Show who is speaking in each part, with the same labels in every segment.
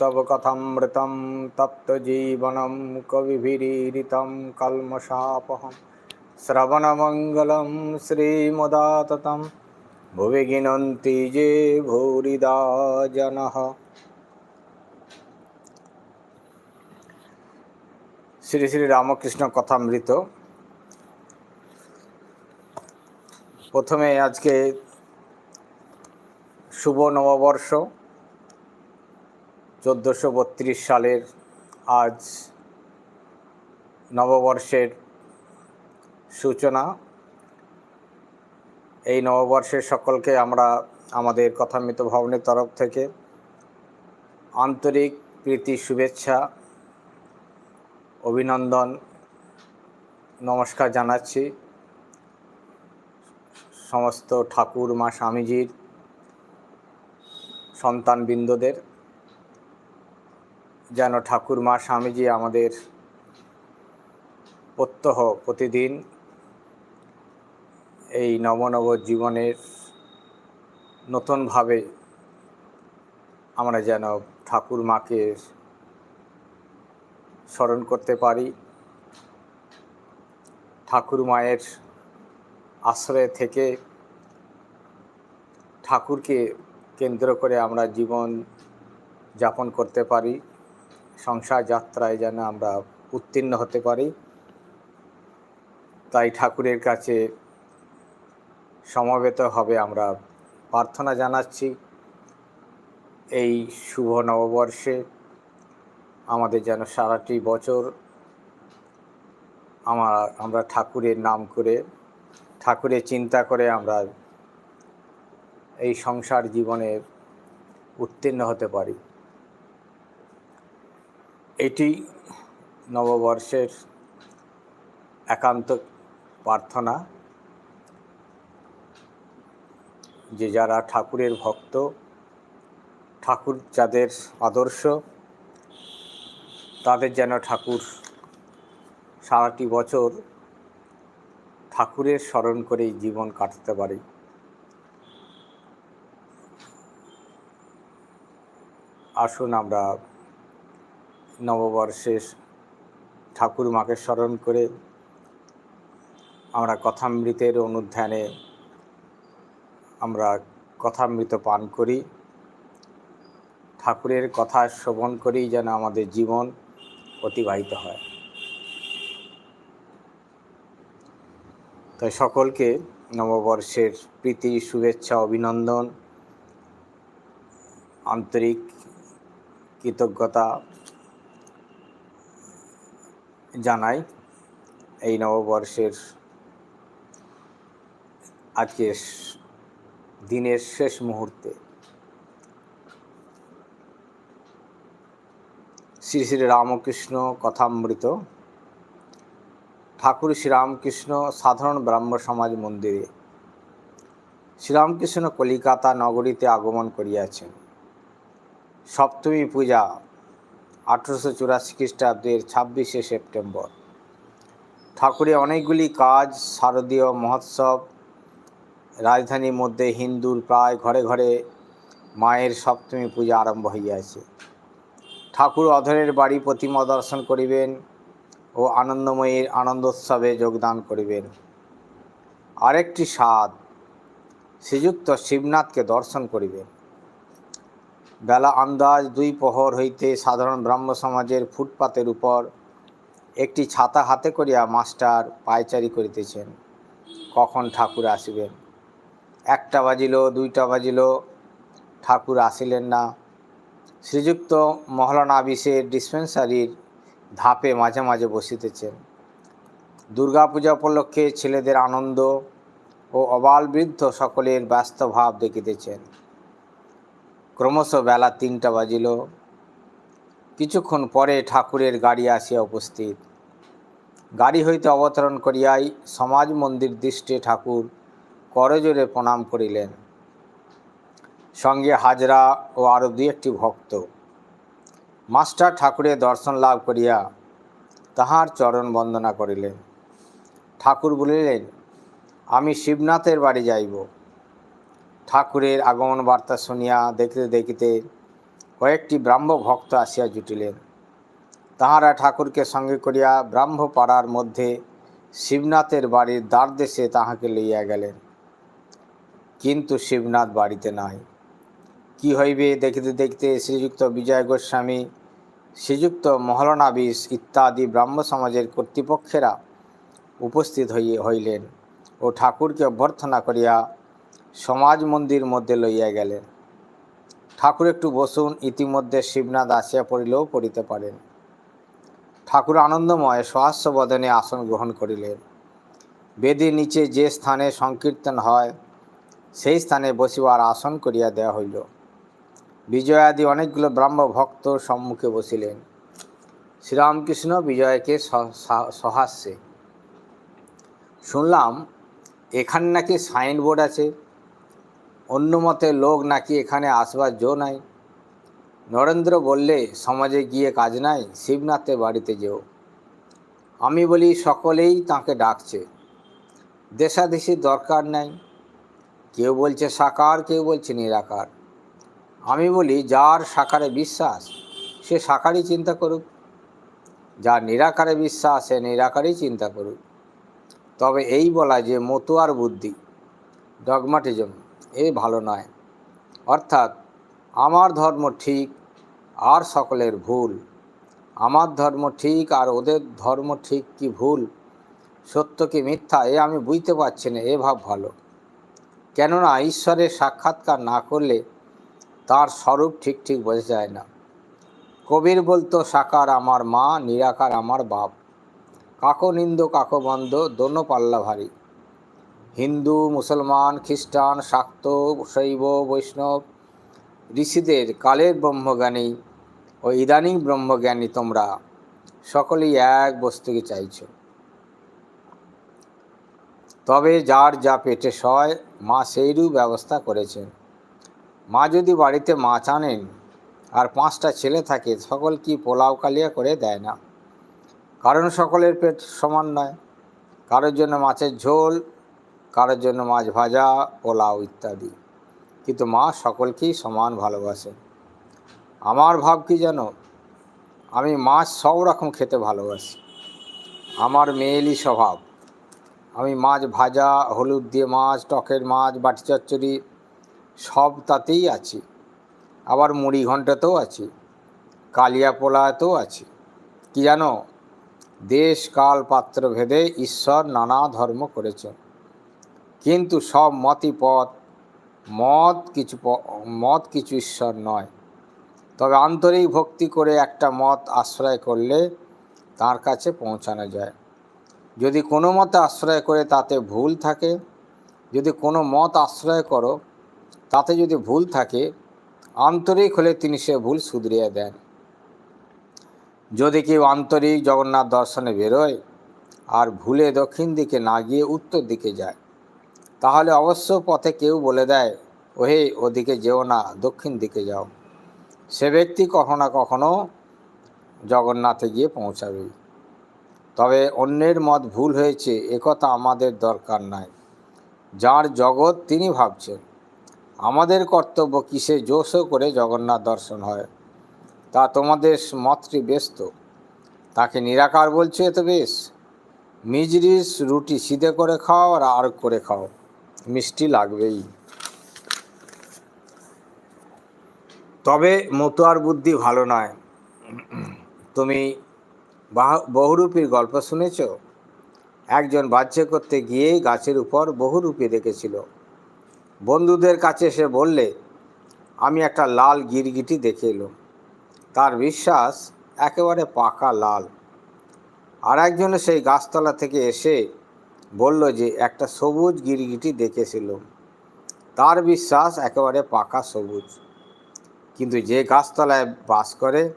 Speaker 1: তব কথামৃতম তপ্তজীবনম কবিভিরীরিতম কলমশাপহম শ্রবণমঙ্গলম শ্রীমদাততম ভুবি গিনন্তি যে ভৌরিদা জনহ শ্রী শ্রী রামকৃষ্ণ কথামৃত প্রথমে আজকে শুভ নববর্ষ। চোদ্দোশো বত্রিশ সালের আজ নববর্ষের সূচনা। এই নববর্ষের সকলকে আমরা আমাদের কথামৃত ভবনের তরফ থেকে আন্তরিক প্রীতি, শুভেচ্ছা, অভিনন্দন, নমস্কার জানাচ্ছি সমস্ত ঠাকুর মা স্বামীজির সন্তানবৃন্দদের। যেন ঠাকুর মা স্বামীজি আমাদের প্রত্যহ প্রতিদিন এই নবনব জীবনের নতুনভাবে আমরা যেন ঠাকুর মাকে স্মরণ করতে পারি। ঠাকুর মায়ের আশ্রয় থেকে ঠাকুরকে কেন্দ্র করে আমরা জীবন যাপন করতে পারি। সংসার যাত্রায় যেন আমরা উত্তীর্ণ হতে পারি। তাই ঠাকুরের কাছে সমবেত হবে আমরা প্রার্থনা জানাচ্ছি। এই শুভ নববর্ষে আমাদের যেন সারাটি বছর আমার আমরা ঠাকুরের নাম করে, ঠাকুরের চিন্তা করে আমরা এই সংসার জীবনে উত্তীর্ণ হতে পারি। এটি নববর্ষের একান্ত প্রার্থনা। যে যারা ঠাকুরের ভক্ত, ঠাকুর যাদের আদর্শ, তাদের যেন ঠাকুর সারাটি বছর ঠাকুরের স্মরণ করেই জীবন কাটাতে পারি। আসুন আমরা নববর্ষের ঠাকুর মাকে স্মরণ করে আমরা কথামৃতের অনুধ্যানে আমরা কথামৃত পান করি। ঠাকুরের কথা শ্রবণ করেই যেন আমাদের জীবন অতিবাহিত হয়। তাই সকলকে নববর্ষের প্রীতি, শুভেচ্ছা, অভিনন্দন, আন্তরিক কৃতজ্ঞতা জানাই এই নববর্ষের আজকে দিনের শেষ মুহূর্তে। শ্রী শ্রী রামকৃষ্ণ কথামৃত, ঠাকুর শ্রীরামকৃষ্ণ সাধারণ ব্রাহ্ম সমাজ মন্দিরে শ্রীরামকৃষ্ণ কলিকাতা নগরীতে আগমন করিয়াছেন। সপ্তমী পূজা আঠেরোশো চুরাশি খ্রিস্টাব্দের ছাব্বিশে সেপ্টেম্বর। ঠাকুরের অনেকগুলি কাজ, শারদীয় মহোৎসব, রাজধানীর মধ্যে হিন্দুর প্রায় ঘরে ঘরে মায়ের সপ্তমী পূজা আরম্ভ হইয়াছে। ঠাকুর অধরের বাড়ি প্রতিমা দর্শন করিবেন ও আনন্দময়ীর আনন্দোৎসবে যোগদান করিবেন। আরেকটি স্বাদ, শ্রীযুক্ত শিবনাথকে দর্শন করিবেন। বেলা আন্দাজ দুই প্রহর হইতে সাধারণ ব্রাহ্ম সমাজের ফুটপাতের উপর একটি ছাতা হাতে করিয়া মাস্টার পায়চারি করিতেছেন। কখন ঠাকুর আসিবেন? একটা বাজিল, দুইটা বাজিল, ঠাকুর আসিলেন না। শ্রীযুক্ত মহলানাবিসের ডিসপেন্সারির ধাপে মাঝে মাঝে বসিতেছেন। দুর্গাপূজা উপলক্ষে ছেলেদের আনন্দ ও অবাল বৃদ্ধ সকলের ব্যস্ত ভাব দেখিতেছেন। ক্রমশ বেলা তিনটা বাজিল। কিছুক্ষণ পরে ঠাকুরের গাড়ি আসিয়া উপস্থিত। গাড়ি হইতে অবতরণ করিয়াই সমাজ মন্দির দৃষ্টে ঠাকুর করজোরে প্রণাম করিলেন। সঙ্গে হাজরা ও আরও দুই একটি ভক্ত। মাস্টার ঠাকুরের দর্শন লাভ করিয়া তাহার চরণ বন্দনা করিলেন। ঠাকুর বলিলেন, আমি শিবনাথের বাড়ি যাইব। ঠাকুরের আগমন বার্তা শুনিয়া দেখিতে দেখিতে কয়েকটি ব্রাহ্ম ভক্ত আসিয়া জুটিলেন। তাহারা ঠাকুরকে সঙ্গে করিয়া ব্রাহ্ম পাড়ার মধ্যে শিবনাথের বাড়ির দ্বার দেশে তাহাকে লইয়া গেলেন। কিন্তু শিবনাথ বাড়িতে নাই। কি হইবে দেখিতে দেখিতে শ্রীযুক্ত বিজয় গোস্বামী, শ্রীযুক্ত মহলনাবিশ ইত্যাদি ব্রাহ্ম সমাজের কর্তৃপক্ষেরা উপস্থিত হইয়ে হইলেন ও ঠাকুরকে অভ্যর্থনা করিয়া সমাজ মন্দির মধ্যে লইয়া গেলেন। ঠাকুর একটু বসুন, ইতিমধ্যে শিবনাথ আসিয়া পড়িলেও পড়িতে পারেন। ঠাকুর আনন্দময় সহাস্য বদনে আসন গ্রহণ করিলেন। বেদির নিচে যে স্থানে সংকীর্তন হয়, সেই স্থানে বসিবার আসন করিয়া দেওয়া হইল। বিজয়াদি অনেকগুলো ব্রাহ্ম ভক্ত সম্মুখে বসিলেন। শ্রীরামকৃষ্ণ বিজয়কে সহাস্যে। শুনলাম, এখানে নাকি সাইনবোর্ড আছে। অন্য মতে লোক নাকি এখানে আসবার জো নাই। নরেন্দ্র বললে, সমাজে গিয়ে কাজ নাই, শিবনাথের বাড়িতে যেও। আমি বলি, সকলেই তাকে ডাকছে। দেশাদেশির দরকার নাই। কেউ বলছে সাকার, কেউ বলছে নিরাকার। আমি বলি, যার সাকারে বিশ্বাস, সে সাকারই চিন্তা করুক। যার নিরাকারে বিশ্বাস, সে নিরাকারই চিন্তা করুক। তবে এই বলা যে মতুয়ার বুদ্ধি, ডগমাটিজম। এ ভালো নয়। অর্থাৎ আমার ধর্ম ঠিক আর সকলের ভুল। আমার ধর্ম ঠিক আর ওদের ধর্ম ঠিক কি ভুল? সত্য কি মিথ্যা? এ আমি বুঝতে পারছি না, এ ভাব ভালো। কেননা ঈশ্বরের সাক্ষাৎকার না করলে তার স্বরূপ ঠিক ঠিক বোঝা যায় না। কবির বলতো, সাকার আমার মা, নিরাকার আমার বাপ। কাকো নিন্দ, কাকো বন্ধ, দোনো পাল্লা ভারী হিন্দু, মুসলমান, খ্রিস্টান, শাক্ত, শৈব, বৈষ্ণব ঋষিদের কালের ব্রহ্মজ্ঞানী ও ইদানিং ব্রহ্মজ্ঞানী তোমরা সকলেই এক বস্তুকে চাইছ। তবে যার যা পেটে সয়, মা সেইরূপ ব্যবস্থা করেছেন মা যদি বাড়িতে মাছ আনেন আর পাঁচটা ছেলে থাকে, সকল কি পোলাও কালিয়া করে দেয় না? কারণ সকলের পেট সমান নয়। কারোর জন্য মাছের ঝোল কারোর জন্য মাছ ভাজা, পোলাও ইত্যাদি। কিন্তু মা সকলকেই সমান ভালোবাসেন আমার ভাব কি জানো? আমি মাছ সব রকম খেতে ভালোবাসি। আমার মেয়েলি স্বভাব। আমি মাছ ভাজা, হলুদ দিয়ে মাছ, টকের মাছ, বাটি চচ্চড়ি সব তাতেই আছি। আবার মুড়ি ঘণ্টাতেও আছি। কালিয়া পোলাতেও আছি। কি জানো? দেশ, কাল, পাত্র ভেদে ঈশ্বর নানা ধর্ম করেছেন। কিন্তু সব মতই পথ, মত কিছু মত কিছু ঈশ্বর নয়। তবে আন্তরিক ভক্তি করে একটা মত আশ্রয় করলে তার কাছে পৌঁছানো যায়। যদি কোনো মতে আশ্রয় করে তাতে ভুল থাকে, যদি কোনো মত আশ্রয় করো, তাতে যদি ভুল থাকে আন্তরিক হলে তিনি সে ভুল শুধরিয়ে দেন। যদি কেউ আন্তরিক জগন্নাথ দর্শনে বেরোয় আর ভুলে দক্ষিণ দিকে না গিয়ে উত্তর দিকে যায় তাহলে অবশ্য পথে কেউ বলে দেয়, ওহে, ওদিকে যেও না, দক্ষিণ দিকে যাও। সে ব্যক্তি কখনো না কখনো জগন্নাথে গিয়ে পৌঁছাবেই। তবে অন্যের মত ভুল হয়েছে একথা আমাদের দরকার নাই। যার জগৎ তিনি ভাবছেন। আমাদের কর্তব্য কিসে জোশও করে জগন্নাথ দর্শন হয়। তা তোমাদের মতটি ব্যস্ত। তাকে নিরাকার বলছে তো বেশ? মিজরিস রুটি সিধে করে খাও আর আর করে খাও। মিষ্টি লাগবেই। তবে মতুয়ার বুদ্ধি ভালো নয়। তুমি বাহ- বহুরূপীর গল্প শুনেছ? একজন বাচ্চা করতে গিয়ে গাছের উপর বহুরূপী দেখেছিল। বন্ধুদের কাছে সে বললে, আমি একটা লাল গিরগিটি দেখে এলাম। তার বিশ্বাস একেবারে পাকা লাল। আর একজনে সেই গাছতলা থেকে এসে বলল যে, একটা সবুজ গিরগিটি দেখেছিল। তার বিশ্বাস একেবারে পাকা সবুজ। কিন্তু যে গাছতলায় বাস করে,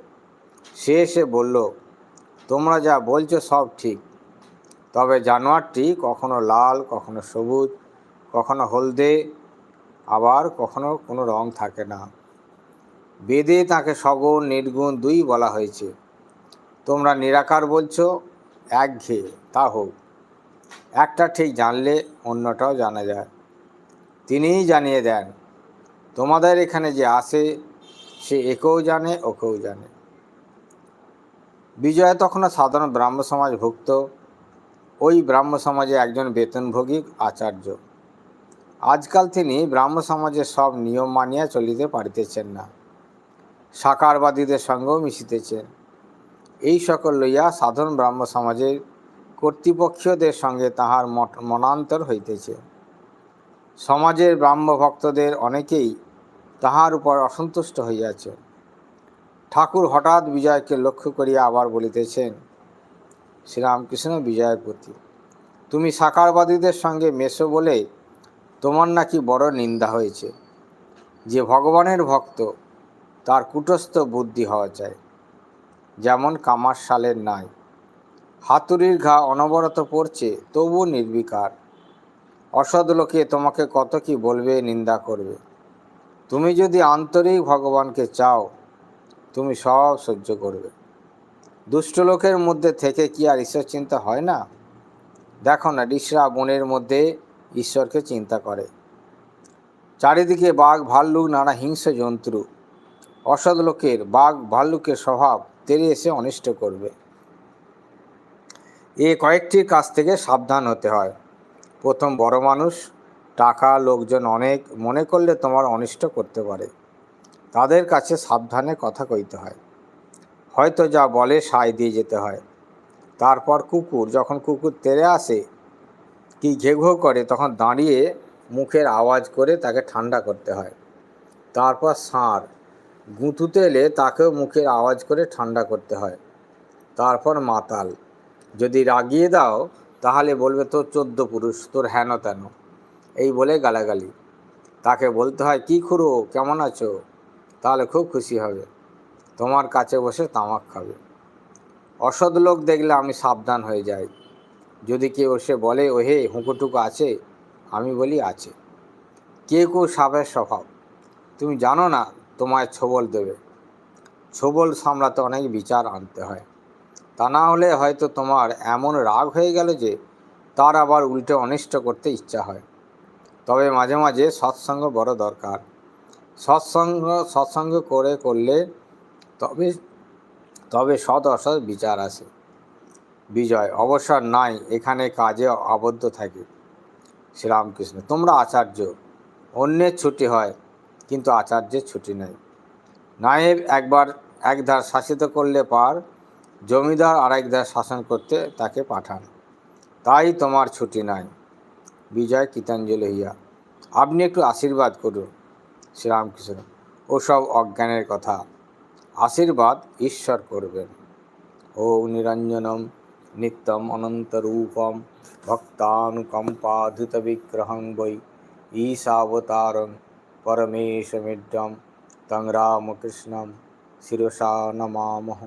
Speaker 1: সে এসে বলল, তোমরা যা বলছো সব ঠিক। তবে জানোয়ারটি কখনো লাল, কখনো সবুজ, কখনো হলদে, আবার কখনো কোনো রং থাকে না। বেদে তাকে সগুণ, নির্গুণ দুই বলা হয়েছে। তোমরা নিরাকার বলছো, একঘেয়ে। তা হোক। একটা ঠিক জানলে অন্যটাও জানা যায়। তিনিই জানিয়ে দেন, তোমাদের এখানে যে আসে সে একেও জানে, ওকেও জানে। বিজয় তখনও সাধারণ ব্রাহ্ম সমাজভুক্ত ওই ব্রাহ্ম সমাজে একজন বেতনভোগী আচার্য। আজকাল তিনি ব্রাহ্ম সমাজের সব নিয়ম মানিয়া চলিতে পারিতেছেন না। সাকারবাদীদের সঙ্গেও মিশিতেছেন। এই সকল লইয়া সাধারণ ব্রাহ্ম সমাজের কর্তৃপক্ষীয়দের সঙ্গে তাহার মনান্তর হইতেছে। সমাজের ব্রাহ্ম ভক্তদের অনেকেই তাহার উপর অসন্তুষ্ট হইয়াছে। ঠাকুর হঠাৎ বিজয়কে লক্ষ্য করিয়া আবার বলিতেছেন, শ্রীরামকৃষ্ণ বিজয়ের প্রতি তুমি সাকারবাদীদের সঙ্গে মেশো বলে তোমার নাকি বড় নিন্দা হয়েছে। যে ভগবানের ভক্ত, তার কুটস্থ বুদ্ধি হওয়া চাই। যেমন কামার শালের নাই হাতুড়ির ঘা অনবরত পড়ছে, তবু নির্বিকার। অসৎ লোকে তোমাকে কত কি বলবে, নিন্দা করবে। তুমি যদি আন্তরিক ভগবানকে চাও, তুমি সব সহ্য করবে। দুষ্ট লোকের মধ্যে থেকে কি আর ঈশ্বর চিন্তা হয় না? দেখো না ঋষরা বনের মধ্যে ঈশ্বরকে চিন্তা করে। চারিদিকে বাঘ, ভাল্লুক, নানা হিংস্র জন্তু। অসৎ লোকের বাঘ, ভাল্লুকের স্বভাব তেরে এসে অনিষ্ট করবে। এ কয়েকটির কাছ থেকে সাবধান হতে হয়। প্রথম বড় মানুষ, টাকা, লোকজন অনেক, মনে করলে তোমার অনিষ্ট করতে পারে। তাদের কাছে সাবধানে কথা কইতে হয়। হয়তো যা বলে সায় দিয়ে যেতে হয়। তারপর কুকুর, যখন কুকুর তেরে আসে, কি ঘেউ করে, তখন দাঁড়িয়ে মুখের আওয়াজ করে তাকে ঠান্ডা করতে হয়। তারপর ষাঁড়, গুঁতুতে এলে তাকেও মুখের আওয়াজ করে ঠান্ডা করতে হয়। তারপর মাতাল যদি রাগিয়ে দাও, তাহলে বলবে তোর চোদ্দ পুরুষ, তোর হেন তেন। এই বলে গালাগালি। তাকে বলতে হয়, কি খুড়ো, কেমন আছো? তাহলে খুব খুশি হবে। তোমার কাছে বসে তামাক খাবে। অসৎ লোক দেখলে আমি সাবধান হয়ে যাই। যদি কেউ এসে বলে, ওহে, হুঁকোটুকু আছে? আমি বলি, আছে। কে কেউ সাপের স্বভাব? তুমি জানো না, তোমায় ছোবল দেবে। ছোবল সামলাতে অনেক বিচার আনতে হয়। তা না হলে হয়তো তোমার এমন রাগ হয়ে গেল যে তার আবার উল্টে অনিষ্ট করতে ইচ্ছা হয়। তবে মাঝে মাঝে সৎসঙ্গ বড় দরকার। সৎসঙ্গ সৎসঙ্গ করে করলে তবে তবে সৎ অসৎ বিচার আসে। বিজয় অবসর নাই, এখানে কাজে আবদ্ধ থাকে। শ্রীরামকৃষ্ণ, তোমরা আচার্য, অন্যের ছুটি হয়, কিন্তু আচার্যের ছুটি নেই। নায়েব একবার একধার শাসিত করলে পার জমিদার আরেক ধার শাসন করতে তাকে পাঠান। তাই তোমার ছুটি নাই। বিজয় কীতাঞ্জলি হইয়া, আপনি একটু আশীর্বাদ করুন, শ্রীরামকৃষ্ণ। ওসব অজ্ঞানের কথা, আশীর্বাদ ঈশ্বর করবেন। ও নিরঞ্জনম, নিত্যম অনন্তরূপম, ভক্তানুকম্পাধৃত বিগ্রহং বৈ, ঈশাবতারং পরমেশমিড্যম তং রামকৃষ্ণম, শিরসা নমামহ